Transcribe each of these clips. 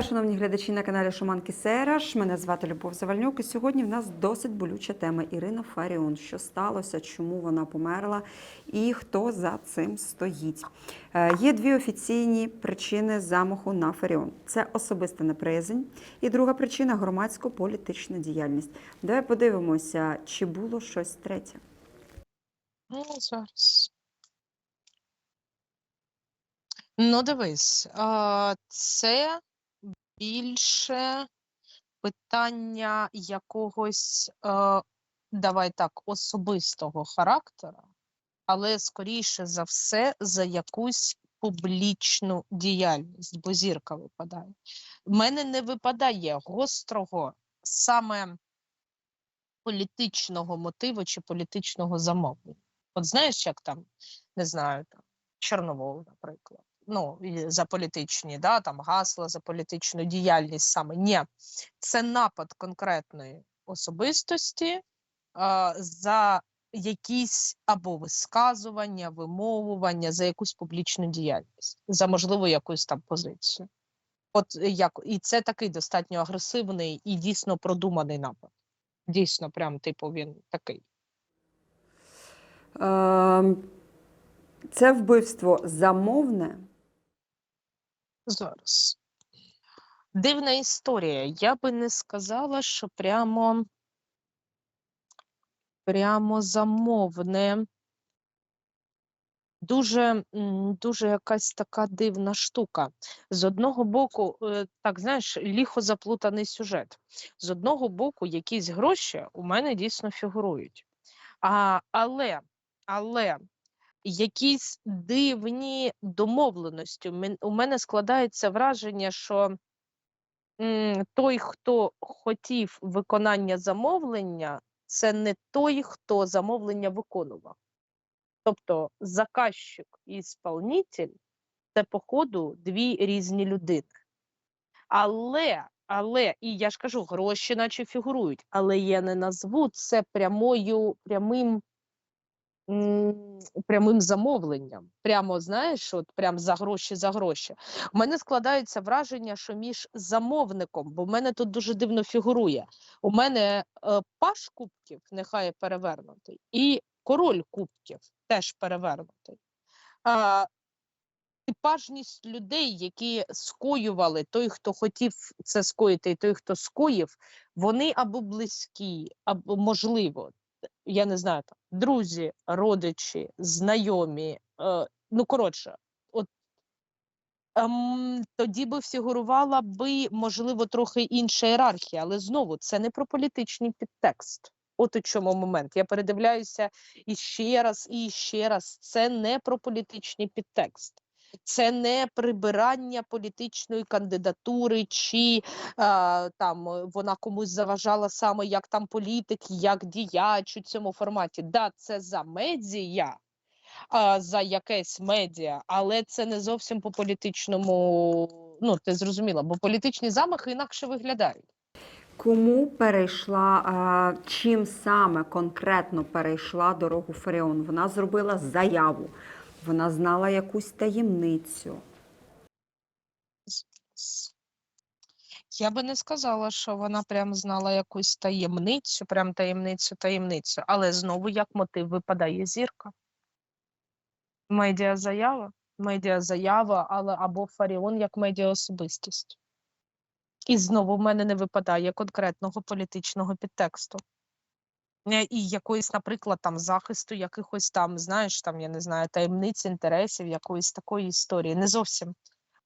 Вітаю, шановні глядачі на каналі Шуманки Сераш. Мене звати Любов Завальнюк. І сьогодні в нас досить болюча тема Ірина Фаріон. Що сталося, чому вона померла і хто за цим стоїть? Е, Є дві офіційні причини замаху на Фаріон: це особиста неприязнь і друга причина громадсько-політична діяльність. Давай подивимося, чи було щось третє. Ну, зараз. Ну, дивись, це більше питання якогось, е, давай так, особистого характера, але скоріше за все за якусь публічну діяльність, бо зірка випадає. В мене не випадає гострого саме політичного мотиву чи політичного замовлення. От знаєш, як там, не знаю, там, Чорновол, наприклад. Ну, за політичні, да, там гасла за політичну діяльність саме. Ні, це напад конкретної особистості а, за якісь або висказування, вимовування, за якусь публічну діяльність, за можливо якусь там позицію. От е, як і це такий достатньо агресивний і дійсно продуманий напад. Дійсно, прям типу він такий. Е, Це вбивство замовне. Зараз. Дивна історія. Я би не сказала, що прямо, прямо замовне. Дуже, дуже якась така дивна штука. З одного боку, е, так знаєш, ліхо заплутаний сюжет. З одного боку, якісь гроші у мене дійсно фігурують. А, але, але якісь дивні домовленості. У мене складається враження, що той, хто хотів виконання замовлення, це не той, хто замовлення виконував. Тобто заказчик і ісполнитель це, по ходу, дві різні людини. Але, але, і я ж кажу, гроші наче фігурують, але я не назву це прямою, прямим, прямим замовленням. Прямо, знаєш, от прям за гроші, за гроші. У мене складається враження, що між замовником, бо в мене тут дуже дивно фігурує. У мене е, паш кубків, нехай перевернутий, і король кубків теж перевернутий. А, типажність людей, які скоювали, той, хто хотів це скоїти, і той, хто скоїв, вони або близькі, або можливо, я не знаю, там, друзі, родичі, знайомі. Е, ну, коротше, от ем, тоді би фігурувала би, можливо, трохи інша ієрархія, але знову це не про політичний підтекст. От у чому момент. Я передивляюся і ще раз, і ще раз. Це не про політичний підтекст. Це не прибирання політичної кандидатури, чи а, там е, вона комусь заважала саме як там політик, як діяч у цьому форматі. Да, це за медіа, а, за якесь медіа, але це не зовсім по політичному. Ну, ти зрозуміла, бо політичні замахи інакше виглядають. Кому перейшла, а, чим саме конкретно перейшла дорогу Фаріон? Вона зробила заяву, вона знала якусь таємницю. Я би не сказала, що вона прям знала якусь таємницю, прям таємницю, таємницю, але знову як мотив випадає зірка. Медіазаява, медіазаява, але або Фаріон як медіаособистість. І знову в мене не випадає конкретного політичного підтексту. Е, І якоїсь, наприклад, там захисту якихось там, знаєш, там, я не знаю, таємниць, інтересів, якоїсь такої історії. Не зовсім.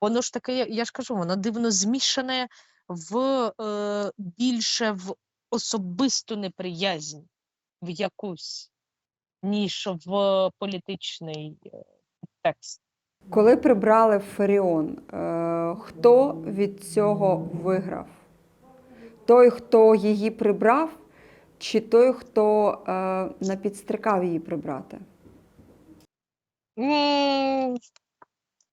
Воно ж таке, я- ж кажу, воно дивно змішане в е, більше в особисту неприязнь в якусь, ніж в політичний е, текст. Коли прибрали Фаріон, е, хто від цього виграв? Той, хто її прибрав, чи той, хто е, напідстрикав її прибрати? М,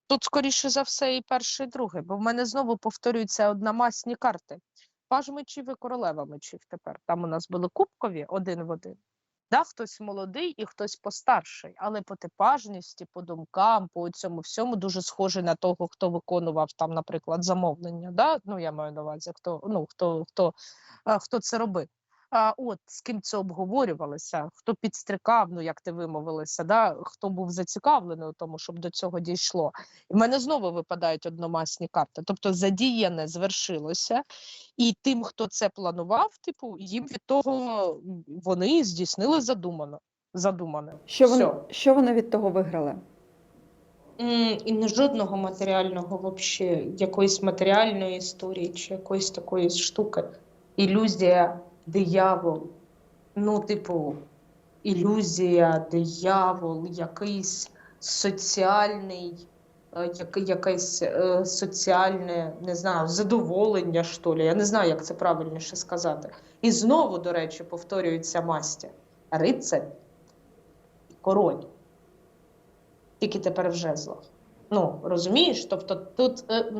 Тут, скоріше за все, і перше, і друге, бо в мене знову повторюються одномасні карти. Паж мечів і королева мечів тепер. Там у нас були кубкові один в один. Да, хтось молодий і хтось постарший, але по типажності, по думкам, по цьому всьому дуже схожий на того, хто виконував там, наприклад, замовлення. Да? Ну, я маю на увазі, хто ну хто хто, хто це робив. А от з ким це обговорювалося, хто підстрикав, ну як ти вимовилася, да? хто був зацікавлений у тому, щоб до цього дійшло. І в мене знову випадають одномасні карти. Тобто задіяне звершилося, і тим, хто це планував, типу, їм від того вони здійснили задумано. Задумане. Що вони, що вони від того виграли? І не жодного матеріального вообще, якоїсь матеріальної історії чи якоїсь такої штуки. Ілюзія, диявол. Ну, типу, ілюзія, диявол, якийсь соціальний, е, як, якесь е, соціальне, не знаю, задоволення, що ли. Я не знаю, як це правильніше сказати. І знову, до речі, повторюється мастя. Рицарь і король тільки тепер в жезлах. Ну, розумієш? Тобто тут е,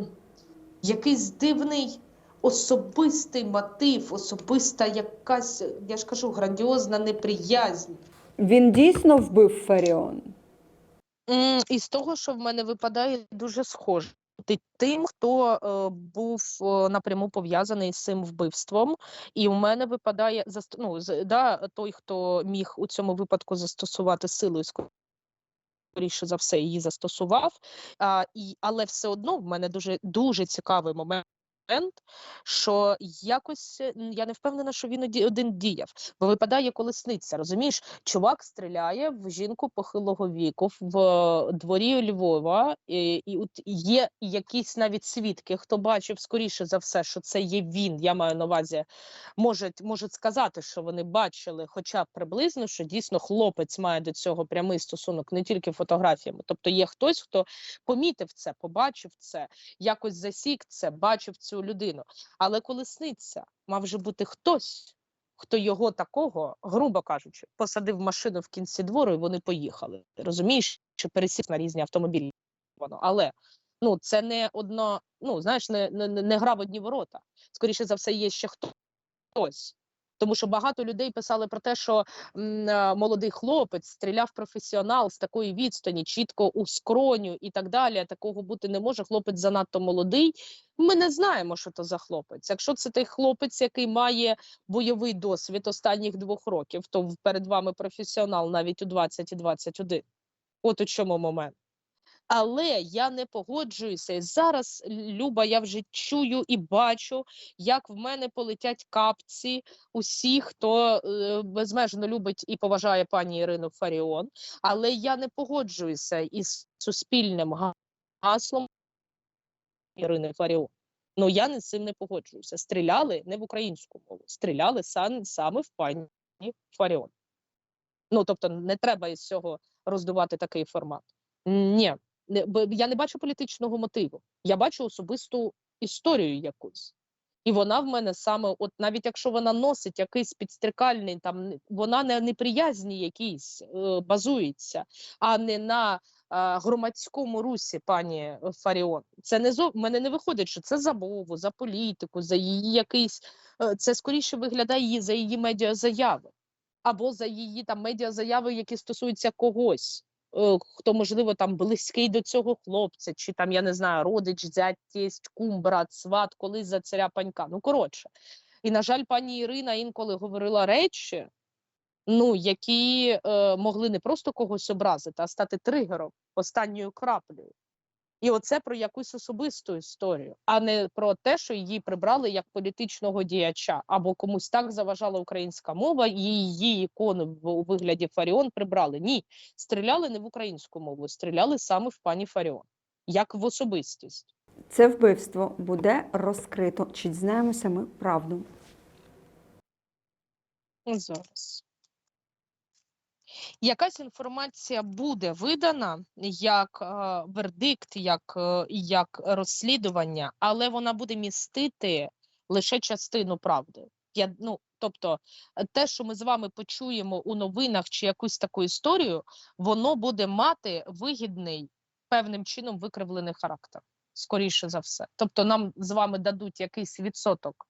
якийсь дивний особистий мотив, особиста якась, я ж кажу, грандіозна неприязнь. Він дійсно вбив Фаріон. М, І з того, що в мене випадає, дуже схоже. Ти тим, хто е, був е, напряму пов'язаний з цим вбивством, і у мене випадає заст- ну, з- да, той, хто міг у цьому випадку застосувати силу, і скоріше за все її застосував. А, і, але все одно в мене дуже дуже цікавий момент. Що якось е, я не впевнена, що він один діяв, бо випадає колесниця. Розумієш, чувак стріляє в жінку похилого віку в е, дворі Львова, і, і от є якісь навіть свідки, хто бачив скоріше за все, що це є він. Я маю на увазі, можуть, можуть сказати, що вони бачили, хоча б приблизно, що дійсно хлопець має до цього прямий стосунок не тільки фотографіями. Тобто є хтось, хто помітив це, побачив це, якось засік це, бачив цю людину. Але коли сниться, мав же бути хтось, хто його такого, грубо кажучи, посадив машину в кінці двору, і вони поїхали. Розумієш, що пересів на різні автомобілі. Воно, але ну це не одно, ну знаєш, не, не не гра в одні ворота. Скоріше за все, є ще хтось. Тому що багато людей писали про те, що е, молодий хлопець стріляв професіонал з такої відстані, чітко у скроню і так далі. Такого бути не може. Хлопець занадто молодий. Ми не знаємо, що то за хлопець. Якщо це той хлопець, який має бойовий досвід останніх двох років, то перед вами професіонал навіть у 20 і 21. От у чому момент. Але я не погоджуюся. Зараз, Люба, я вже чую і бачу, як в мене полетять капці усіх, хто е, безмежно любить і поважає пані Ірину Фаріон. Але я не погоджуюся із суспільним гаслом Ірини Фаріон. Ну я не з цим не погоджуюся. Стріляли не в українську мову, стріляли сам, саме в пані Фаріон. Ну тобто, не треба із цього роздувати такий формат. Ні, я не бачу політичного мотиву. Я бачу особисту історію якусь. І вона в мене саме, от навіть якщо вона носить якийсь підстрикальний, там вона не неприязні якісь е, базується, а не на е, громадському русі, пані Фаріон. Це не зо мене не виходить, що це за мову, за політику, за її якийсь. е, Це скоріше виглядає її за її медіазаяви або за її там медіазаяви, які стосуються когось хто можливо там близький до цього хлопця, чи там я не знаю, родич, зять, тесть, кум, брат, сват, колись за царя панька. Ну коротше. І на жаль, пані Ірина інколи говорила речі, ну які е, могли не просто когось образити, а стати тригером, останньою краплею. І оце про якусь особисту історію, а не про те, що її прибрали як політичного діяча, або комусь так заважала українська мова, і її ікону у вигляді Фаріон прибрали. Ні, стріляли не в українську мову, стріляли саме в пані Фаріон, як в особистість. Це вбивство буде розкрито. Чи дізнаємося ми правду? Зараз. Якась інформація буде видана як е, вердикт, як, е, як розслідування, але вона буде містити лише частину правди. Я, ну, тобто, е, те, що ми з вами почуємо у новинах чи якусь таку історію, воно буде мати вигідний певним чином викривлений характер, скоріше за все. Тобто, нам з вами дадуть якийсь відсоток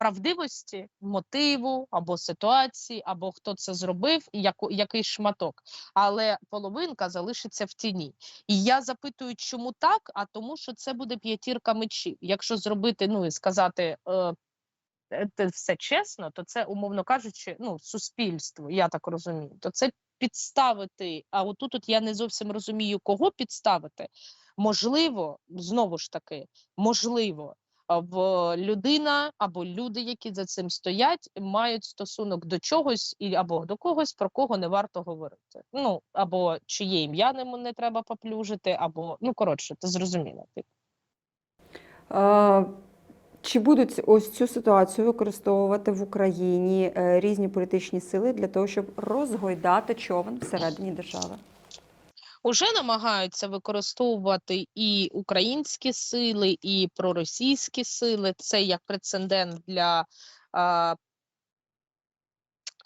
правдивості, мотиву або ситуації, або хто це зробив, і яку, який шматок. Але половинка залишиться в тіні. І я запитую, чому так? А тому, що це буде п'ятірка мечів. Якщо зробити, ну і сказати. Е, е, те все чесно, то це, умовно кажучи, ну, суспільство, я так розумію, то це підставити. А отут от я не зовсім розумію, кого підставити. Можливо, знову ж таки, можливо, в людина або люди, які за цим стоять, мають стосунок до чогось і або до когось, про кого не варто говорити. Ну або чиє ім'я не, не треба поплюжити, або ну коротше, ти зрозуміла. Ти Е, Чи будуть ось цю ситуацію використовувати в Україні е, різні політичні сили для того, щоб розгойдати човен всередині держави? Уже намагаються використовувати і українські сили, і проросійські сили. Це як прецедент для а,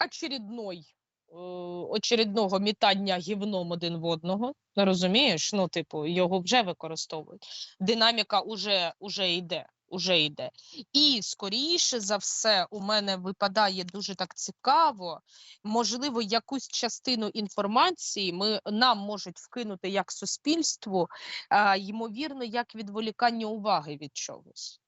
очередной, е, очередного мітання гівном один в одного. Розумієш? Ну, типу, його вже використовують. Динаміка уже, уже йде. Уже йде. І скоріше за все, у мене випадає дуже так цікаво. Можливо, якусь частину інформації ми нам можуть вкинути як суспільству, а, ймовірно, як відволікання уваги від чогось.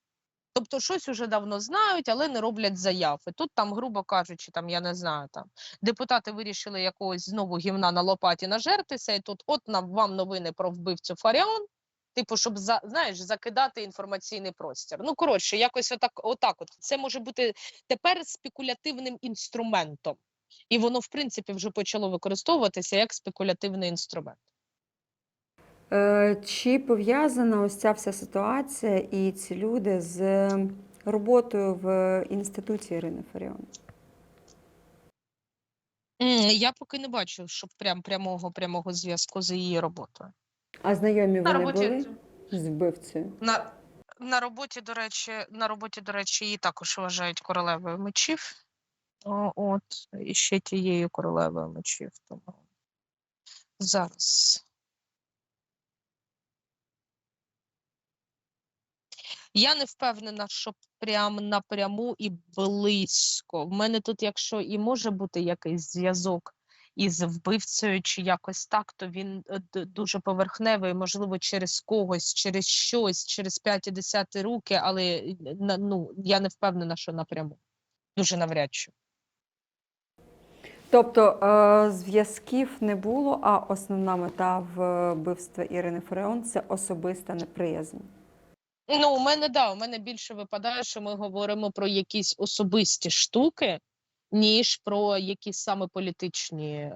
Тобто щось уже давно знають, але не роблять заяви. Тут там, грубо кажучи, там я не знаю, там депутати вирішили якогось знову гівна на лопаті нажертися, і тут от нам вам новини про вбивцю Фаріон. Типу, щоб за знаєш, закидати інформаційний простір. Ну коротше, якось отак, отак. От це може бути тепер спекулятивним інструментом, і воно, в принципі, вже почало використовуватися як спекулятивний інструмент. Е, Чи пов'язана ось ця вся ситуація і ці люди з роботою в інституті Ірини Фаріон? Я поки не бачу, щоб прям прямого прямого зв'язку з її роботою. А знайомі На вони роботі були з вбивцею? на, на роботі, до речі, на роботі, до речі, її також вважають королевою мечів. О, от, і ще тією королевою мечів. Тому зараз. Я не впевнена, що прям напряму і близько. В мене тут, якщо і може бути якийсь зв'язок із вбивцею, чи якось так, то він е, дуже поверхневий, можливо, через когось, через щось, через п'яті десяти руки, але е, ну, я не впевнена, що напряму. Дуже навряд чи. Тобто е, зв'язків не було, а основна мета вбивства Ірини Фаріон це особиста неприязнь. Ну, у мене да, у мене більше випадає, що ми говоримо про якісь особисті штуки, ніж про якісь саме політичні е,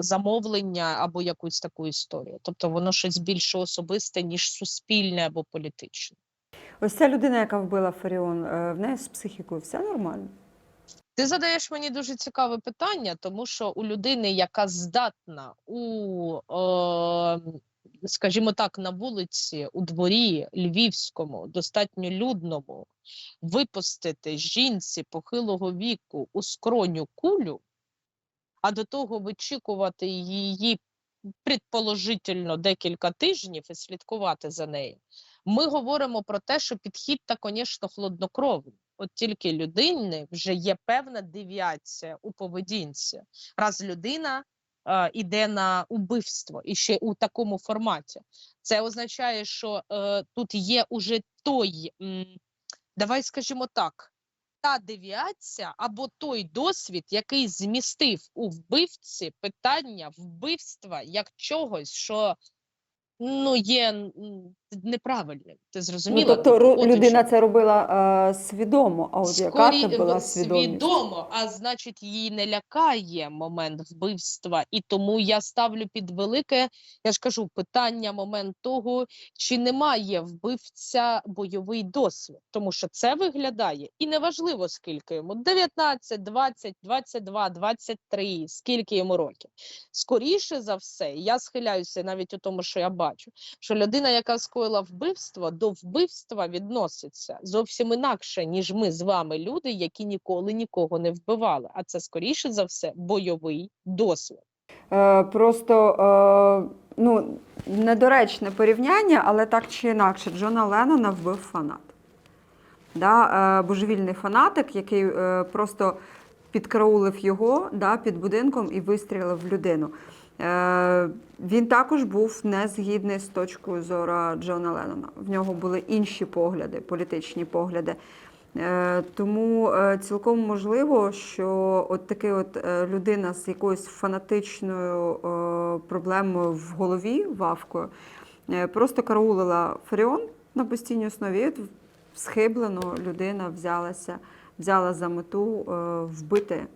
замовлення або якусь таку історію. Тобто воно щось більше особисте, ніж суспільне або політичне. Ось ця людина, яка вбила Фаріон, е, в неї з психікою все нормально? Ти задаєш мені дуже цікаве питання, тому що у людини, яка здатна у, е, скажімо так, на вулиці, у дворі львівському, достатньо людному, випустити жінці похилого віку у скроню кулю, а до того вичікувати її предположительно декілька тижнів і слідкувати за нею. Ми говоримо про те, що підхід та, звісно, хладнокровний. От тільки людини вже є певна девіація у поведінці. Раз людина іде на убивство і ще у такому форматі, це означає, що е, тут є уже той, м, давай скажімо так, та девіація або той досвід, який змістив у вбивці питання вбивства як чогось, що ну є неправильним. Ти зрозуміла? Ну, тобто От людина що. це робила е, свідомо, а от яка Скорі- це була свідомість? свідомо, а значить, її не лякає момент вбивства, і тому я ставлю під велике, я ж кажу, питання момент того, чи немає вбивця бойовий досвід, тому що це виглядає, і неважливо скільки йому 19, 20, 22, 23, скільки йому років. Скоріше за все, я схиляюся навіть у тому, що я бачу, що людина, яка скоїла вбивство, до вбивства відноситься зовсім інакше, ніж ми з вами, люди, які ніколи нікого не вбивали. А це скоріше за все бойовий досвід. Е, Просто е, ну, недоречне порівняння, але так чи інакше, Джона Леннона вбив фанат. да, е, божевільний фанатик, який е, просто підкараулив його да, під будинком і вистрілив в людину. Е, Він також був не згідний з точкою зору Джона Леннона. В нього були інші погляди, політичні погляди. Е, Тому е, цілком можливо, що от такий от людина з якоюсь фанатичною проблемою в голові, вавкою, просто караулила Фаріон на постійній основі. Схиблено людина взялася, взяла за мету вбити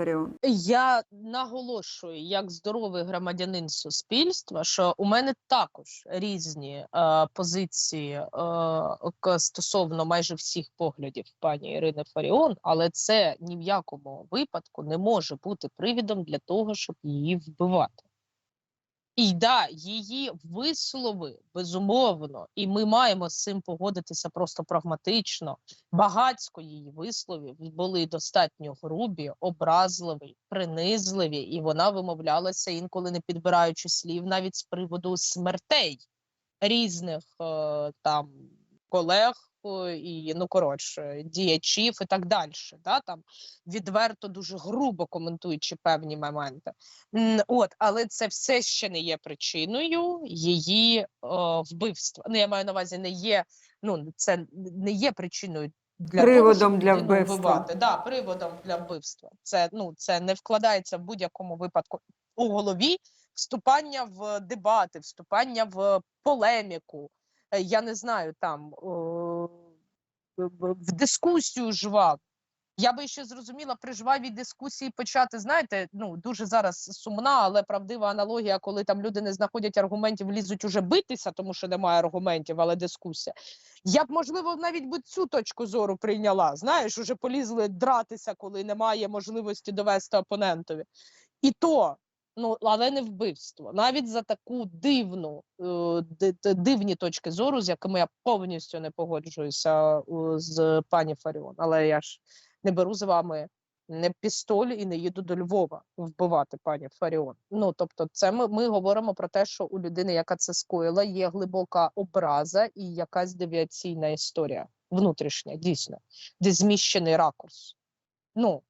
Фаріон. Я наголошую, як здоровий громадянин суспільства, що у мене також різні е, позиції е, стосовно майже всіх поглядів пані Ірини Фаріон, але це ні в якому випадку не може бути привідом для того, щоб її вбивати. І да, її вислови безумовно, і ми маємо з цим погодитися просто прагматично. Багацько її висловів були достатньо грубі, образливі, принизливі, і вона вимовлялася інколи не підбираючи слів навіть з приводу смертей різних е, там колег е, і ну коротше діячів і так далі. Да, там відверто дуже грубо коментуючи певні моменти. От, але це все ще не є причиною її е, вбивства. Ну, я маю на увазі, не є, ну це не є причиною для Приводом того, щоб для вбивства. вбивати. Да, приводом для вбивства. Це ну це не вкладається в будь-якому випадку у голові. Вступання в дебати, вступання в полеміку. Е, Я не знаю, там в в дискусію жвав. Я би ще зрозуміла при жвавій дискусії почати. Знаєте, ну дуже зараз сумна, але правдива аналогія, коли там люди не знаходять аргументів, лізуть уже битися, тому що немає аргументів, але дискусія. Я б можливо навіть би цю точку зору прийняла. Знаєш, уже полізли дратися, коли немає можливості довести опонентові. І то, ну але не вбивство. Навіть за таку дивну, е, ди- ди- дивні точки зору, з якими я повністю не погоджуюся е, з пані Фаріон. Але я ж не беру з вами не пістоль і не їду до Львова вбивати пані Фаріон. Ну тобто, це ми, ми говоримо про те, що у людини, яка це скоїла, є глибока образа і якась девіаційна історія внутрішня, дійсно, де зміщений ракурс. Ну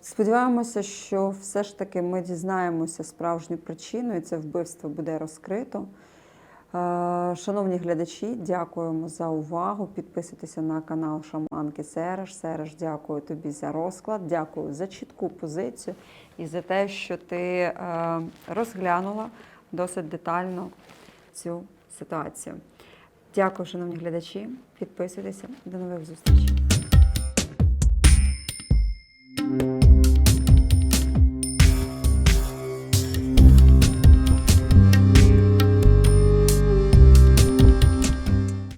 Сподіваємося, що все ж таки ми дізнаємося справжню причину, і це вбивство буде розкрито. Шановні глядачі, дякуємо за увагу. Підписуйтеся на канал Шаманки Сереш. Сереш, дякую тобі за розклад, дякую за чітку позицію і за те, що ти розглянула досить детально цю ситуацію. Дякую, шановні глядачі. Підписуйтеся. До нових зустрічей.